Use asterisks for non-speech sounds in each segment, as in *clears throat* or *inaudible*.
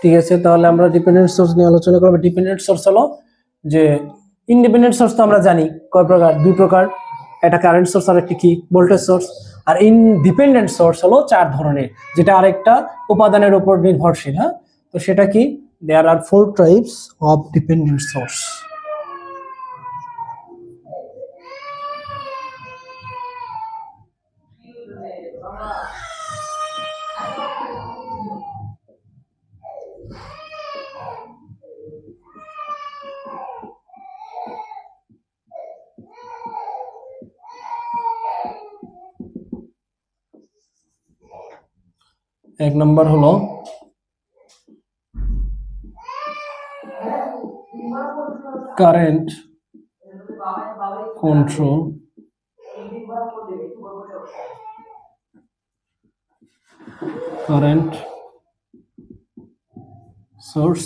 ঠিক আছে, তাহলে আমরা ডিপেন্ডেন্ট সোর্স নিয়ে আলোচনা করব। ডিপেন্ডেন্ট সোর্স হলো যে ইন্ডিপেন্ডেন্ট সোর্স তো আমরা জানি কয় প্রকার? দুই প্রকার। একটা কারেন্ট সোর্স আর একটি কি? ভোল্টেজ সোর্স আর ইনডিপেন্ডেন্ট সোর্স হলো চার ধরনের, যেটা আরেকটা উপাদানের উপর নির্ভরশীল হ্যাঁ? তো সেটা কি? There are four types of dependent source এক নম্বর হলো কারেন্ট কন্ট্রোল কারেন্ট সোর্স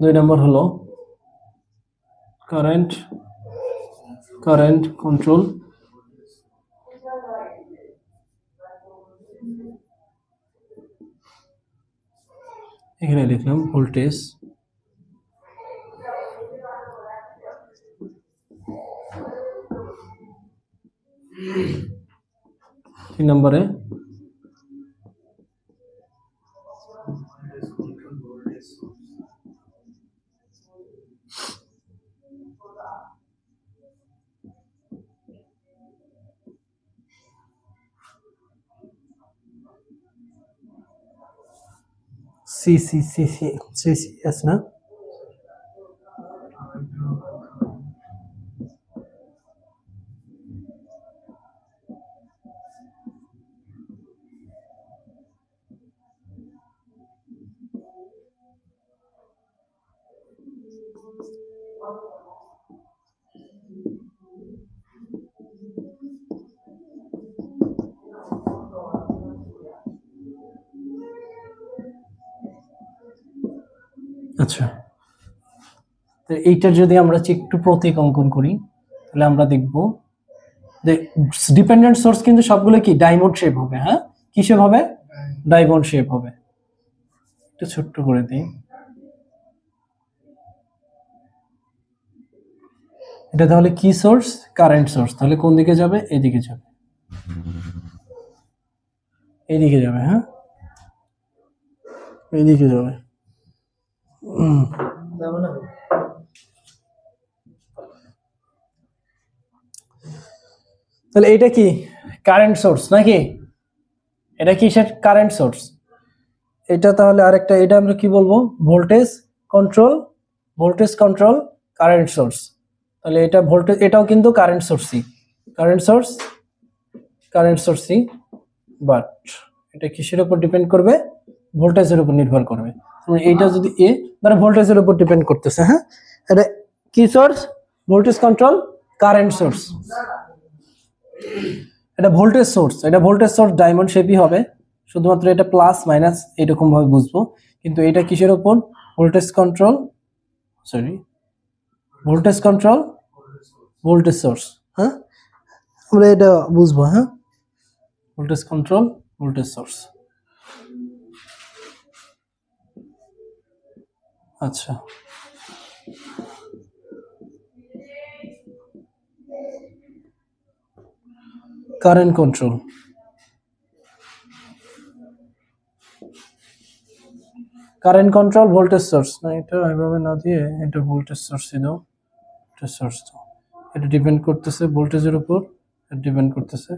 দুই নম্বর হলো। কারেন্ট কারেন্ট কন্ট্রোল এখানে লিখলাম ভোল্টেজ। তিন নম্বরে C C C C C C S না আচ্ছা তো এইটার যদি আমরা একটু প্রতীক অঙ্কন করি, তাহলে আমরা দেখব যে ডিপেন্ডেন্ট সোর্স কিন্তু সবগুলো কি? ডায়মন্ড শেপ হবে হ্যাঁ? কি শেপ হবে? ডায়মন্ড শেপ হবে। একটু ছোট্ট করে দিই। এটা তাহলে কি সোর্স কারেন্ট সোর্স তাহলে কোন দিকে যাবে? এদিকে যাবে। এদিকে যাবে হ্যাঁ? এদিকে যাবে। তাহলে এটা কি? কারেন্ট সোর্স নাকি? এটা কিসের কারেন্ট সোর্স এটা তাহলে আরেকটা এটা আমরা কি বলব? Voltage control voltage control current source তাহলে এটা ভোল্টেজ এটাও কিন্তু কারেন্ট সোর্সই কারেন্ট সোর্স কারেন্ট সোর্সই বাট এটা কিসের উপর ডিপেন্ড করবে? ভোল্টেজের উপর নির্ভর করবে। এইটা যদি এ ধরো ভোল্টেজের উপর ডিপেন্ড করতেছে হ্যাঁ? এটা কি source voltage control current source এটা ভোল্টেজ সোর্স এটা ভোল্টেজ সোর্স ডায়মন্ড শেপই হবে। শুধুমাত্র এটা প্লাস মাইনাস এরকম ভাবে বুঝব। কিন্তু এটা কিসের উপর? Voltage control sorry voltage control voltage source হ্যাঁ? আমরা এটা বুঝব হ্যাঁ? ভোল্টেজ কন্ট্রোল ভোল্টেজ সোর্স আচ্ছা। Current control. Current control voltage source. না, এটা এভাবে না দিয়ে এটা ভোল্টেজ সোর্সই দাও ভোল্টেজ সোর্স দাও এটা ডিপেন্ড করতেছে ভোল্টেজের উপর, এটা ডিপেন্ড করতেছে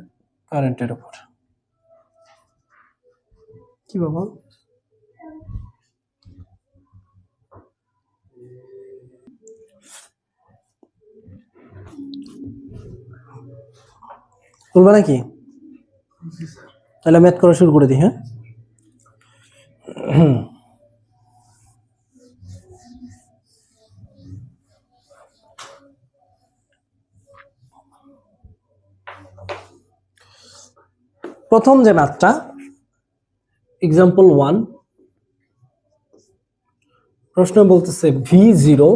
কারেন্টের উপর। কি বাবা? বলবে নাকি? তাহলে ম্যাথ করা শুরু করে দিই হ্যাঁ? প্রথম যে ম্যাথটা এক্সাম্পল ওয়ান প্রশ্ন বলতেছে V zero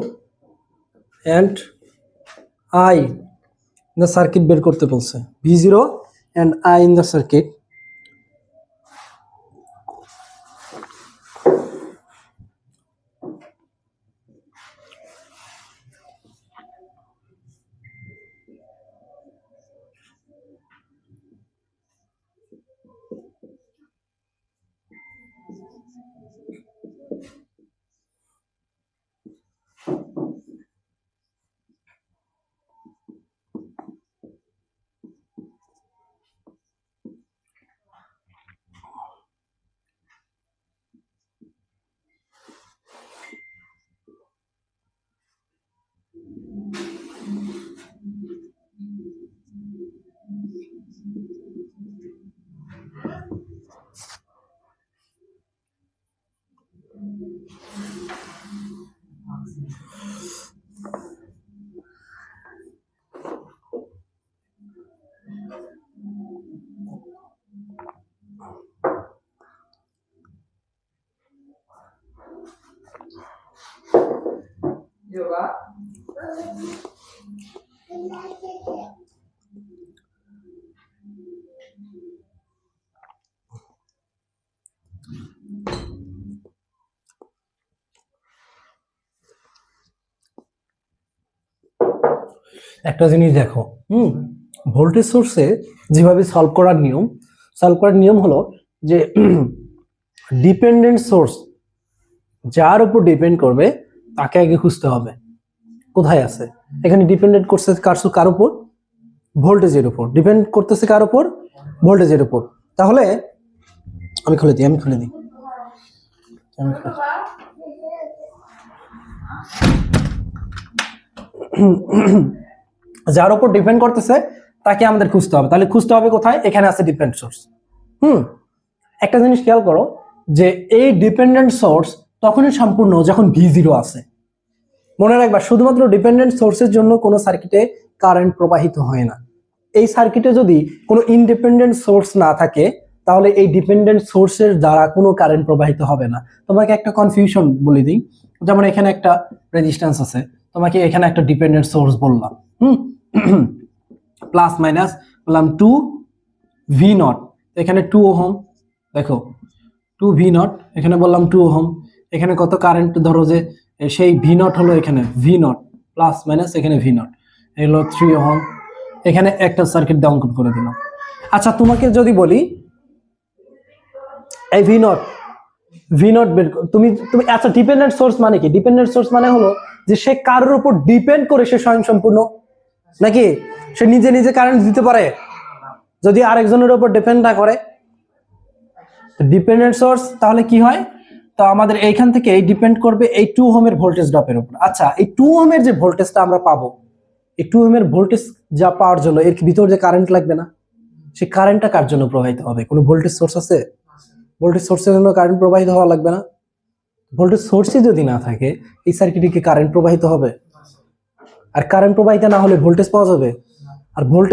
and I the circuit বের করতে বলছে। V zero and I in the circuit 有吧？একটা জিনিস দেখো, হুম? ভোল্টেজ সোর্সে যেভাবে সলভ করার নিয়ম সলভ করার নিয়ম হলো যে *clears throat* ডিপেন্ডেন্ট সোর্স যার উপর ডিপেন্ড করবে, তাকে আগে খুঁজতে হবে। কোথায় আছে? এখানে ডিপেন্ডেন্ট করছে কার কার উপর? ভোল্টেজের উপর। ডিপেন্ড করতেছে কার উপর? ভোল্টেজের উপর। তাহলে আমি খুলে দিই, আমি খুলে দিই। আমি খুলে দিই। *clears throat* *clears throat* যার উপর ডিপেন্ড করতেছে, তাকে আমাদের খুঁজতে হবে। তাহলে খুঁজতে হবে কোথায়? এখানে আছে ডিপেন্ড সোর্স হুম? একটা জিনিস খেয়াল করো, যে এই ডিপেন্ডেন্ট সোর্স তখনই সম্পূর্ণ যখন ভি জিরো আছে। মনে রাখবা, শুধুমাত্র ডিপেন্ডেন্ট সোর্সের জন্য কোনো সার্কিটে কারেন্ট প্রবাহিত হয় না। এই সার্কিটে যদি কোনো ইনডিপেন্ডেন্ট সোর্স না থাকে, তাহলে এই ডিপেন্ডেন্ট সোর্সের দ্বারা কোনো কারেন্ট প্রবাহিত হবে না। তোমাকে একটা কনফিউশন বলে দিই। যেমন এখানে একটা রেজিস্ট্যান্স আছে। তোমাকে এখানে একটা ডিপেন্ডেন্ট সোর্স বললাম। হুম? প্লাস মাইনাস বললাম টু ভি নট এখানে টু ওহম, দেখো। টু ভি নট এখানে বললাম টু ওহম। এখানে কত কারেন্ট ধরো যে সেই ভি নট হলো এখানে ভি নট প্লাস মাইনাস এখানে ভি নট এগুলো থ্রি ওহম। এখানে একটা সার্কিট দিয়ে অঙ্কন করে দিলাম। আচ্ছা তোমাকে যদি বলি, এই ভি নট ভি নট বের তুমি তুমি আচ্ছা ডিপেন্ডেন্ট সোর্স মানে কি? ডিপেন্ডেন্ট সোর্স মানে হলো যে সে কারোর উপর ডিপেন্ড করে সে স্বয়ং সম্পূর্ণ নাকি? সে নিজে নিজে কারেন্ট দিতে পারে? যদি আরেকজনের উপর ডিপেন্ড না করে ডিপেন্ডেন্ট সোর্স তাহলে কি হয়? তো আমাদের এইখান থেকে এই ডিপেন্ড করবে এই টু হোমের ভোল্টেজ ড্রপের উপর। আচ্ছা এই টু হোমের যে ভোল্টেজটা আমরা পাবো, এই টু হোমের ভোল্টেজ যা পাওয়ার জন্য, এর ভিতর যে কারেন্ট লাগবে না? সেই কারেন্টটা কার জন্য প্রবাহিত হবে? কোনো ভোল্টেজ সোর্স আছে? ভোল্টেজ সোর্সের জন্য কারেন্ট প্রবাহিত হওয়া লাগবে না। ভোল্টেজ সোর্সই যদি না থাকে, এই সার্কিটে কি কারেন্ট প্রবাহিত হবে? আর কারেন্ট প্রবাহিত না হলে ভোল্টেজ পাওয়া যাবে? আর ভোল্টেজ